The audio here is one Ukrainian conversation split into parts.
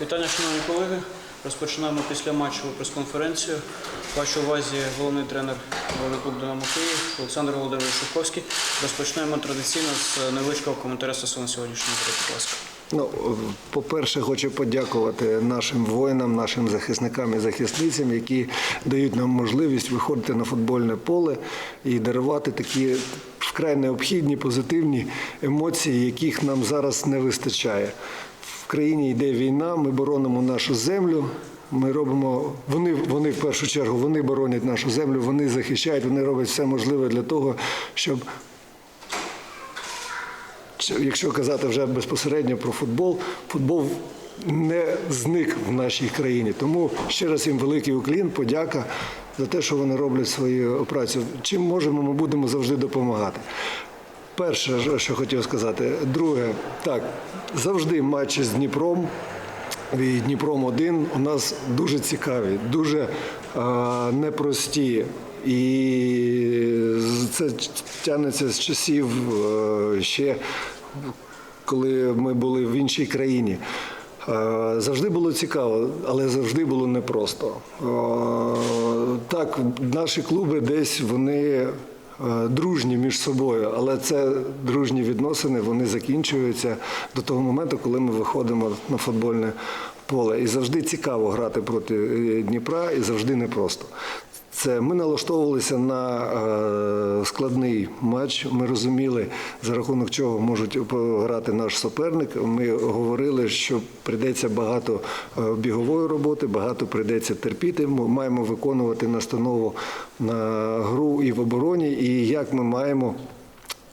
Вітання, шановні колеги. Розпочинаємо після матчеву прес-конференцію. Вашій увазі головний тренер головний клуб «Динамо Київ» Олександр Володимирович Шовковський. Розпочнемо традиційно з невеличкого коментаря стосовно сьогоднішньої гри. Будь ласка. Ну, по-перше, хочу подякувати нашим воїнам, нашим захисникам і захисницям, які дають нам можливість виходити на футбольне поле і дарувати такі вкрай необхідні позитивні емоції, яких нам зараз не вистачає. В країні йде війна, ми боронимо нашу землю. Ми робимо, вони, вони в першу чергу вони боронять нашу землю, вони захищають, вони роблять все можливе для того, щоб Якщо казати вже безпосередньо про футбол, футбол не зник в нашій країні. Тому ще раз їм великий уклін, подяка за те, що вони роблять свою працю. Чим можемо, ми будемо завжди допомагати. Перше, що хотів сказати. Друге, так, завжди матчі з Дніпром. І Дніпром 1 у нас дуже цікаві, дуже е, непрості. І це тягнеться з часів е, ще, коли ми були в іншій країні. Е, Завжди було цікаво, але завжди було непросто. Е, Так, наші клуби десь вони дружні між собою, але це дружні відносини, вони закінчуються до того моменту, коли ми виходимо на футбольне поле. І завжди цікаво грати проти е, Дніпра, і завжди непросто. Це ми налаштовувалися на е, складний матч. Ми розуміли, за рахунок чого можуть грати наш суперник. Ми говорили, що прийдеться багато е, бігової роботи, багато прийдеться терпіти. Ми маємо виконувати настанову на гру і в обороні, і як ми маємо.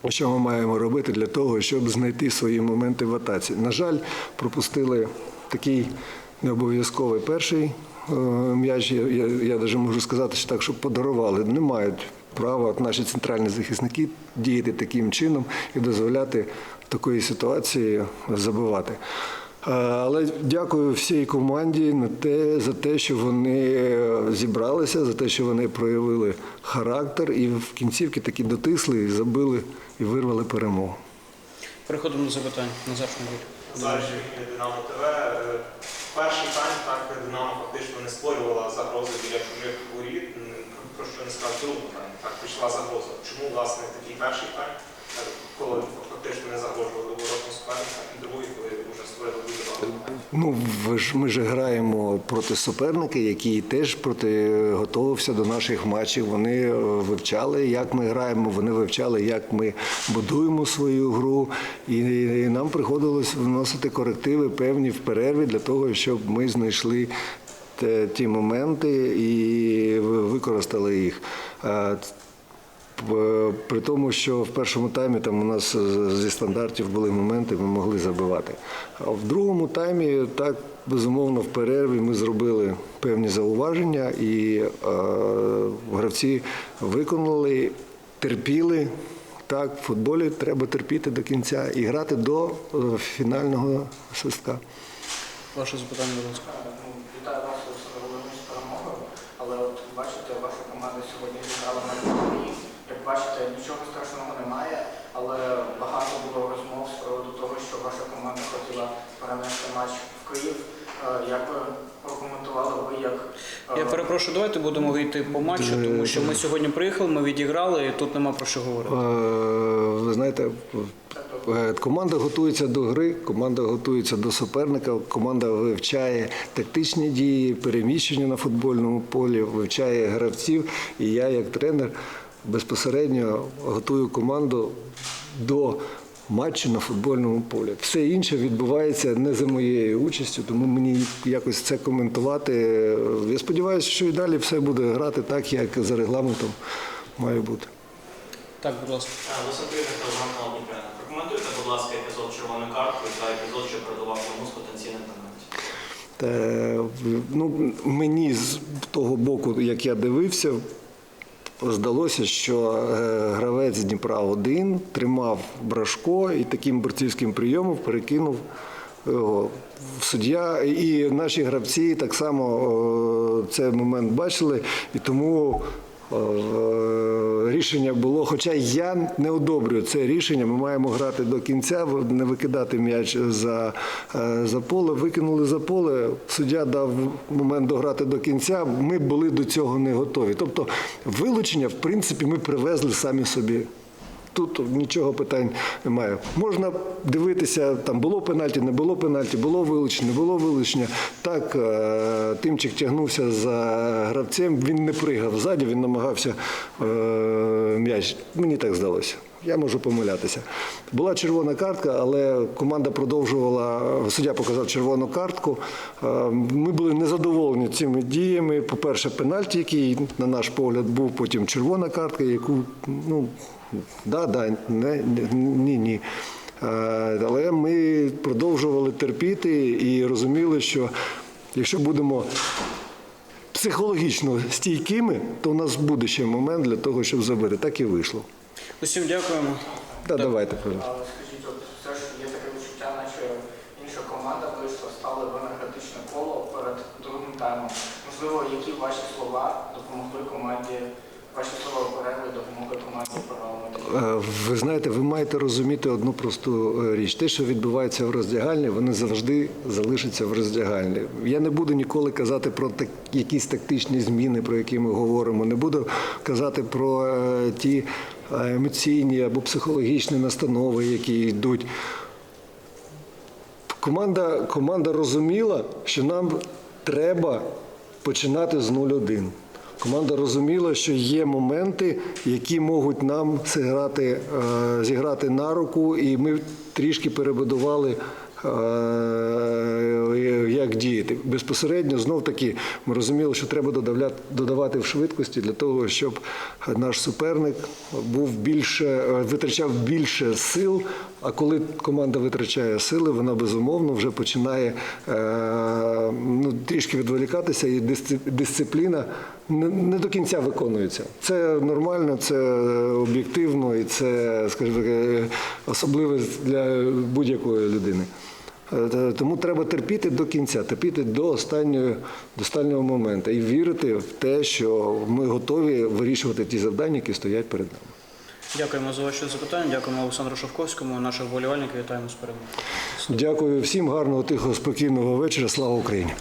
Що ми маємо робити для того, щоб знайти свої моменти в атаці? На жаль, пропустили такий необов'язковий перший е, м'яч. Я, я, я навіть можу сказати, що так, що подарували. Не мають права наші центральні захисники діяти таким чином і дозволяти такої ситуації забивати. Е, Але дякую всій команді на те, за те, що вони зібралися, за те, що вони проявили характер і в кінцівки таки дотисли і забили і вирвали перемогу. Переходимо до запитань. Назар Шмигуль. Зараз Динамо ТВ. Перший тайм так Динамо фактично не створювала загрози біля чужих воріт. Про що не сказав другому тайм. Так прийшла загроза. Чому власне такий перший тайм, е, коли фактично не загрожували воротам суперника, і другий, коли вже створили дуже багато. Ну, ж ми ж граємо проти суперника, який теж проти готувався до наших матчів. Вони е, вивчали, як ми граємо, вони вивчали, як ми будуємо свою гру. І нам приходилось вносити корективи певні в перерві для того, щоб ми знайшли ті моменти і використали їх. Е, При тому, що в першому таймі там у нас е, зі стандартів були моменти, ми могли забивати. А в другому таймі, так, безумовно, в перерві ми зробили певні зауваження, і е, гравці виконали, терпіли. Так, в футболі треба терпіти до кінця і грати до е, фінального свистка. Ваше запитання, будь ласка. Ну, Вітаю вас з головною з перемогою, але от бачите, ваша команда сьогодні зіграла на Дніпрі. Як бачите, нічого страшного немає, але багато було розмов з приводу того, що ваша команда хотіла перенести матч в Київ. Е, Як би прокоментували ви як е, Я перепрошую, давайте будемо йти по матчу, тому що ми сьогодні приїхали, ми відіграли, і тут нема про що говорити. Е, Ви знаєте, е, команда готується до гри, команда готується до суперника, команда вивчає тактичні дії, переміщення на футбольному полі, вивчає гравців. І я, як тренер, безпосередньо готую команду до матчу на футбольному полі. Все інше відбувається не за моєю участю, тому мені якось це коментувати. Я сподіваюся, що і далі все буде грати так, як за регламентом має бути. Так, будь ласка. До соперника Івана Дніпряна. Прокоментуйте, будь ласка, епізод з червоною карткою та епізод, що передавав йому з потенційним пенальті. Ну, мені з того боку, як я дивився, здалося, що е, гравець Дніпра 1 тримав брашко і таким борцівським прийомом перекинув його. Суддя і наші гравці так само е, цей момент бачили, і тому Е, Рішення було, хоча я не одобрюю це рішення. Ми маємо грати до кінця, не викидати м'яч за, е, за поле. Викинули за поле. Суддя дав момент дограти до кінця. Ми були до цього не готові. Тобто, вилучення, в принципі, ми привезли самі собі. Тут нічого питань немає. Можна дивитися, там було пенальті, не було пенальті, було вилучення, не було вилучення. Так, е, тимчик тягнувся за гравцем, він не пригав ззаді, він намагався е, м'яч. Мені так здалося. Я можу помилятися. Була червона картка, але команда продовжувала. Суддя показав червону картку. Е, Ми були незадоволені цими діями. По-перше, пенальті, який, на наш погляд, був, потім червона картка, яку ну, да, да, не, ні, ні. Е, Але ми продовжували терпіти і розуміли, що якщо будемо психологічно стійкими, то у нас буде ще момент для того, щоб забити. Так і вийшло. Усім дякуємо. Та давайте. Але скажіть, от все ж є таке відчуття, наче інша команда вийшла, стали виноградичне коло перед другим таймом. Можливо, які ваші слова допомогли команді, Е, Ви знаєте, ви маєте розуміти одну просту е, річ. Те, що відбувається в роздягальні, вони завжди залишаться в роздягальні. Я не буду ніколи казати про так, якісь тактичні зміни, про які ми говоримо. Не буду казати про е, ті емоційні або психологічні настанови, які йдуть. Команда, команда розуміла, що нам треба починати з 0-1. Команда розуміла, що є моменти, які можуть нам зіграти, е, зіграти на руку, і ми трішки перебудували, як діяти. Безпосередньо знов таки ми розуміли, що треба додавати в швидкості для того, щоб наш суперник був більше, витрачав більше сил. А коли команда витрачає сили, вона безумовно вже починає е, ну, трішки відволікатися, і дисци- дисципліна не, до кінця виконується. Це нормально, це об'єктивно і це, скажімо так, е, особливість для будь-якої людини. Е, Тому треба терпіти до кінця, терпіти до останнього, до останнього моменту і вірити в те, що ми готові вирішувати ті завдання, які стоять перед нами. Дякуємо за ваші запитання. Дякуємо Олександру Шовковському, наших вболівальників. Вітаємо з перемогою. Дякую всім, гарного, тихого, спокійного вечора. Слава Україні!